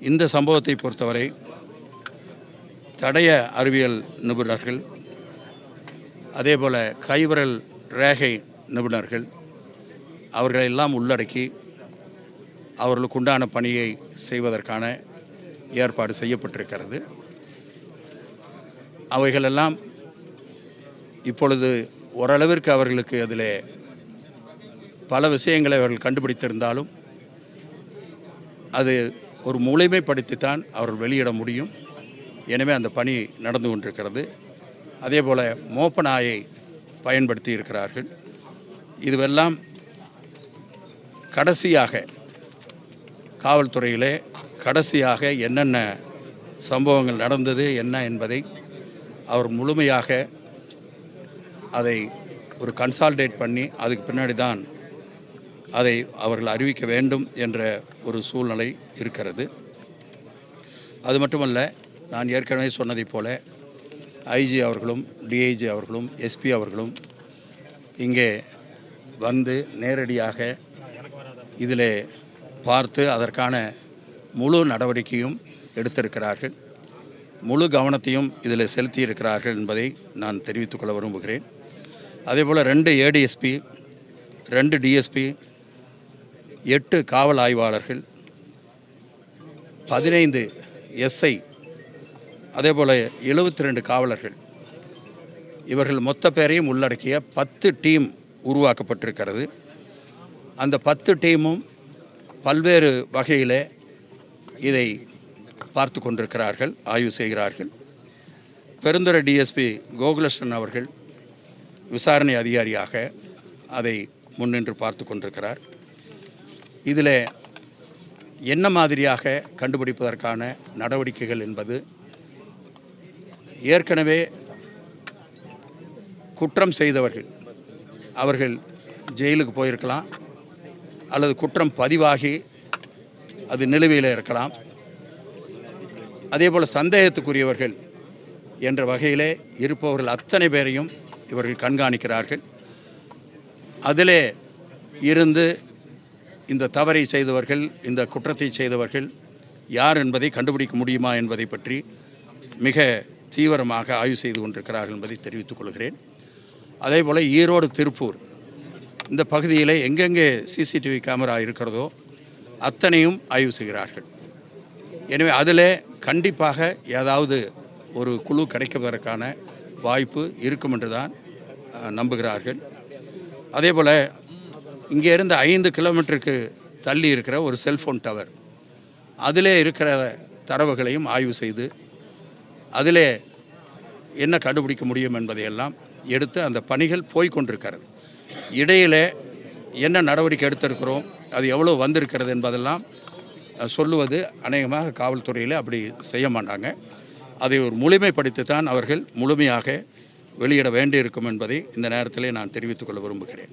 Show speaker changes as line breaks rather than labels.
இந்த சம்பவத்தை பொறுத்தவரை தடய அறிவியல் நிபுணர்கள் அதேபோல் கைவிரல் ரேகை நிபுணர்கள் அவர்களை எல்லாம் உள்ளடக்கி அவர்களுக்கு உண்டான பணியை செய்வதற்கான ஏற்பாடு செய்யப்பட்டிருக்கிறது. அவைகளெல்லாம் இப்பொழுது ஓரளவிற்கு அவர்களுக்கு அதில் பல விஷயங்களை அவர்கள் கண்டுபிடித்திருந்தாலும் அது ஒரு முழுமைப்படுத்தித்தான் அவர்கள் வெளியிட முடியும். எனவே அந்த பணி நடந்து கொண்டிருக்கிறது. அதே போல் மோப்ப நாயை பயன்படுத்தி இருக்கிறார்கள். இதுவெல்லாம் கடைசியாக காவல்துறையிலே கடைசியாக என்னென்ன சம்பவங்கள் நடந்தது என்ன என்பதை அவர் முழுமையாக அதை ஒரு கன்சால்டேட் பண்ணி அதுக்கு பின்னாடி தான் அதை அவர்கள் அறிவிக்க வேண்டும் என்ற ஒரு சூழ்நிலை இருக்கிறது. அது மட்டுமல்ல நான் ஏற்கனவே சொன்னதைப் போல ஐஜி அவர்களும் டிஐஜி அவர்களும் எஸ்பி அவர்களும் இங்கே வந்து நேரடியாக இதில் பார்த்து அதற்கான முழு நடவடிக்கையும் எடுத்திருக்கிறார்கள். முழு கவனத்தையும் இதில் செலுத்தியிருக்கிறார்கள் என்பதை நான் தெரிவித்துக்கொள்ள விரும்புகிறேன். அதேபோல் ரெண்டு ஏடிஎஸ்பி ரெண்டு டிஎஸ்பி எட்டு காவல் ஆய்வாளர்கள் பதினைந்து எஸ்ஐ அதேபோல் எழுபத்தி ரெண்டு காவலர்கள். இவர்கள் மொத்த பேரையும் உள்ளடக்கிய பத்து டீம் உருவாக்கப்பட்டிருக்கிறது. அந்த பத்து டீமும் பல்வேறு வகையில் இதை பார்த்து கொண்டிருக்கிறார்கள் ஆய்வு செய்கிறார்கள். பெருந்துறை டிஎஸ்பி கோகுலஸ்டன் அவர்கள் விசாரணை அதிகாரியாக அதை முன்னின்று பார்த்து கொண்டிருக்கிறார். இதில் என்ன மாதிரியாக கண்டுபிடிப்பதற்கான நடவடிக்கைகள் என்பது ஏற்கனவே குற்றம் செய்தவர்கள் அவர்கள் ஜெயிலுக்கு போயிருக்கலாம் அல்லது குற்றம் பதிவாகி அது நிலுவையில் இருக்கலாம். அதே போல் சந்தேகத்துக்குரியவர்கள் என்ற வகையிலே இருப்பவர்கள் அத்தனை பேரையும் இவர்கள் கண்காணிக்கிறார்கள். அதிலே இருந்து இந்த தவறை செய்தவர்கள் இந்த குற்றத்தை செய்தவர்கள் யார் என்பதை கண்டுபிடிக்க முடியுமா என்பதை பற்றி மிக தீவிரமாக ஆய்வு செய்து கொண்டிருக்கிறார்கள் என்பதை தெரிவித்துக் கொள்கிறேன். அதே போல் ஈரோடு திருப்பூர் இந்த பகுதியில் எங்கெங்கே சிசிடிவி கேமரா இருக்கிறதோ அத்தனையும் ஆய்வு செய்கிறார்கள். எனவே அதில் கண்டிப்பாக ஏதாவது ஒரு குழு கிடைப்பதற்கான வாய்ப்பு இருக்கும் என்று தான் நம்புகிறார்கள். அதே போல் இங்கே இருந்து ஐந்து கிலோமீட்டருக்கு தள்ளி இருக்கிற ஒரு செல்ஃபோன் டவர். அதிலே இருக்கிற தரவுகளையும் ஆய்வு செய்து அதிலே என்ன கண்டுபிடிக்க முடியும் என்பதையெல்லாம் எடுத்து அந்த பணிகள் போய்கொண்டிருக்கிறது இடையிலே என்ன நடவடிக்கை எடுத்திருக்கிறோம் அது எவ்வளோ வந்திருக்கிறது என்பதெல்லாம் சொல்லுவது அநேகமாக காவல்துறையில் அப்படி செய்ய மாட்டாங்க. அதை ஒரு முழுமைப்படுத்தி தான் அவர்கள் முழுமையாக வெளியிட வேண்டியிருக்கும் என்பதை இந்த நேரத்திலே நான் தெரிவித்துக்கொள்ள விரும்புகிறேன்.